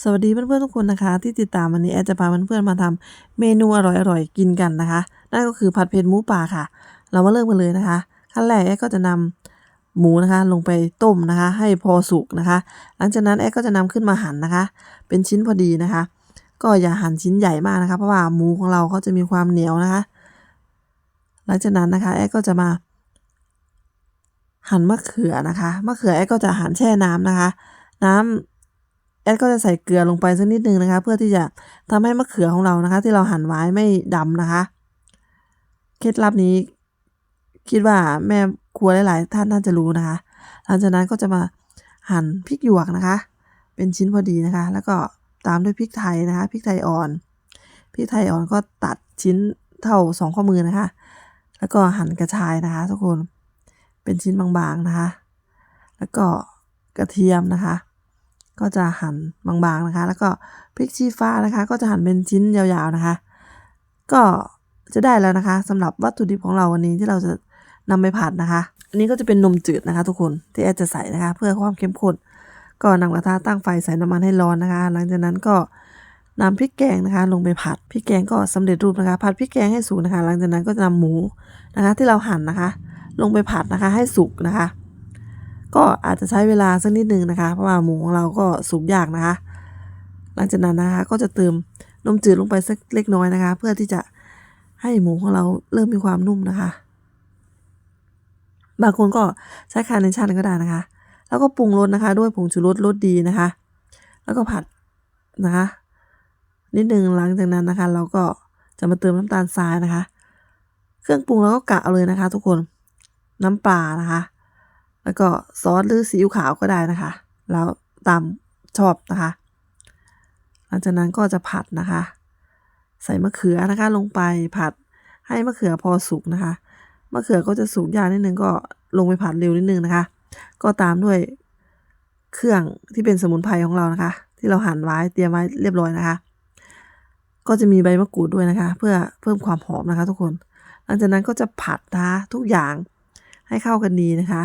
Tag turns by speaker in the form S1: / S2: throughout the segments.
S1: สวัสดีเพื่อนๆทุกคนนะคะ ที่ติดตามวันนี้แอดจะพาเพื่อนๆมาทำเมนูอร่อยๆกินกันนะคะ นั่นก็คือผัดเผ็ดหมูป่าค่ะ เรามาเริ่มกันเลยนะคะ ขั้นแรกแอดก็จะนำหมูนะคะ ลงไปต้มนะคะ ให้พอสุกนะคะ หลังจากนั้นแอดก็จะนำขึ้นมาหั่นนะคะ เป็นชิ้นพอดีนะคะ ก็อย่าหั่นชิ้นใหญ่มากนะคะ เพราะว่าหมูของเราเขาจะมีความเหนียวนะคะ หลังจากนั้นนะคะแอดก็จะมา หั่นมะเขือนะคะมะเขือแอดก็จะหั่นแช่น้ำนะคะ น้ำ แอดก็จะใส่เกลือลงไปสักนิดนึงนะคะ เพื่อที่จะทำให้มะเขือของเรานะคะ ที่เราหั่นไว้ไม่ดำนะคะ เคล็ดลับนี้คิดว่าแม่ครัวหลาย ๆ ท่านน่าจะรู้นะคะ หลังจากนั้นก็จะมาหั่นพริกหยวกนะคะ เป็นชิ้นพอดีนะคะ แล้วก็ตามด้วยพริกไทยนะคะพริกไทยอ่อนพริกไทยอ่อนก็ตัดชิ้นเท่าสองข้อมือนะคะ แล้วก็หั่นกระชายนะคะ ทุกคนเป็นชิ้นบางๆนะคะ แล้วก็กระเทียมนะคะ ก็จะหั่นบางๆนะคะ แล้วก็พริกชี้ฟ้านะคะ ก็จะหั่นเป็นชิ้นยาวๆนะคะ ก็จะได้แล้วนะคะสำหรับวัตถุดิบของเราวันนี้ที่เราจะนำไปผัดนะคะ อันนี้ก็จะเป็นนมจืดนะคะทุกคนที่แอดจะใส่นะคะ เพื่อความเข้มข้นก็นำกระทะตั้งไฟใส่น้ำมันให้ร้อนนะคะ หลังจากนั้นก็นำพริกแกงนะคะ ลงไปผัดพริกแกงก็สำเร็จรูปนะคะ ผัดพริกแกงให้สุกนะคะ หลังจากนั้นก็จะนำหมูนะคะ ที่เราหั่นนะคะ ลงไปผัดนะคะให้สุกนะคะ ก็อาจจะใช้เวลาสักนิดนึงนะคะ เพราะว่าหมูของเราก็สุกยากนะคะ หลังจากนั้นนะคะ ก็จะเติมนมจืดลงไปสักเล็กน้อยนะคะ เพื่อที่จะให้หมูของเราเริ่มมีความนุ่มนะคะ บางคนก็ใช้คาร์เนชั่นก็ได้นะคะ แล้วก็ปรุงรสนะคะ ด้วยผงชูรสรสดีนะคะ แล้วก็ผัดนะคะ นิดนึงหลังจากนั้นนะคะ เราก็จะมาเติมน้ำตาลทรายนะคะ เครื่องปรุงเราก็กะเอาเลยนะคะ ทุกคน น้ำปลานะคะ แล้วก็ซอสหรือซีอิ๊วขาวก็ได้นะคะ แล้วตามชอบนะคะ หลังจากนั้นก็จะผัดนะคะ ใส่มะเขือนะคะลงไปผัดให้มะเขือพอสุกนะคะมะเขือก็จะสุกยากนิดนึงก็ลงไปผัดเร็วนิดนึงนะคะ ก็ตามด้วยเครื่องที่เป็นสมุนไพรของเรานะคะ ที่เราหั่นไว้เตรียมไว้เรียบร้อยนะคะ ก็จะมีใบมะกรูดด้วยนะคะ เพื่อเพิ่มความหอมนะคะ ทุกคน หลังจากนั้นก็จะผัดนะคะทุกอย่างให้เข้ากันดีนะคะ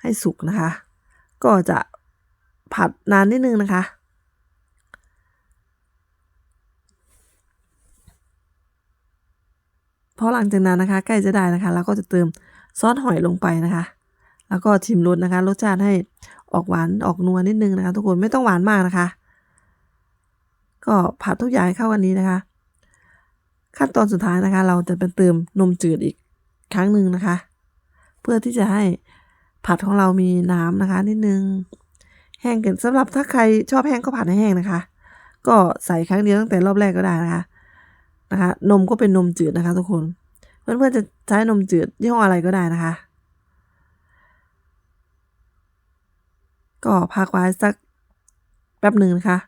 S1: ให้สุกนะคะ ก็จะผัดนานนิดนึงนะคะ พอหลังจากนั้นนะคะ ใกล้จะได้นะคะเราก็จะเติมซอสหอยลงไปนะคะ แล้วก็ชิมรสนะคะ รสชาติให้ออกหวานออกนัวนิดนึงนะคะ ทุกคนไม่ต้องหวานมากนะคะ ก็ผัดทุกอย่างเข้ากันนี้นะคะ ขั้นตอนสุดท้ายนะคะ เราจะเป็นเติมนมจืดอีกครั้งหนึ่งนะคะ เพื่อที่จะให้ ผัดของเรามีน้ำนะคะ นิดนึง แห้งเกินสำหรับถ้าใครชอบแห้งก็ผัดให้แห้งนะคะ ก็ใส่ครั้งเดียวตั้งแต่รอบแรกก็ได้นะคะนะคะ นมก็เป็นนมจืดนะคะ ทุกคน เพื่อนๆจะใช้นมจืดยี่ห้ออะไรก็ได้นะคะ ก็พักไว้สักแป๊บหนึ่งนะคะ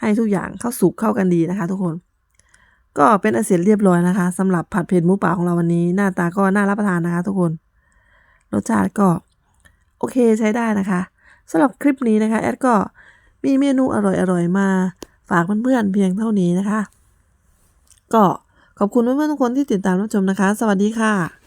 S1: ให้ทุกอย่างเข้าสุกเข้ากันดีนะคะ ทุกคนก็เป็นอันเสร็จเรียบร้อยนะคะสำหรับผัดเผ็ดหมูป่าของเราวันนี้ หน้าตาก็น่ารับประทานนะคะ ทุกคน รสชาติก็ โอเคใช้ได้นะคะสำหรับคลิปนี้นะคะแอดก็มีเมนูอร่อยๆมาฝากเพื่อนๆเพียงเท่านี้นะคะ ก็ขอบคุณเพื่อนๆทุกคนที่ติดตามรับชมนะคะ สวัสดีค่ะ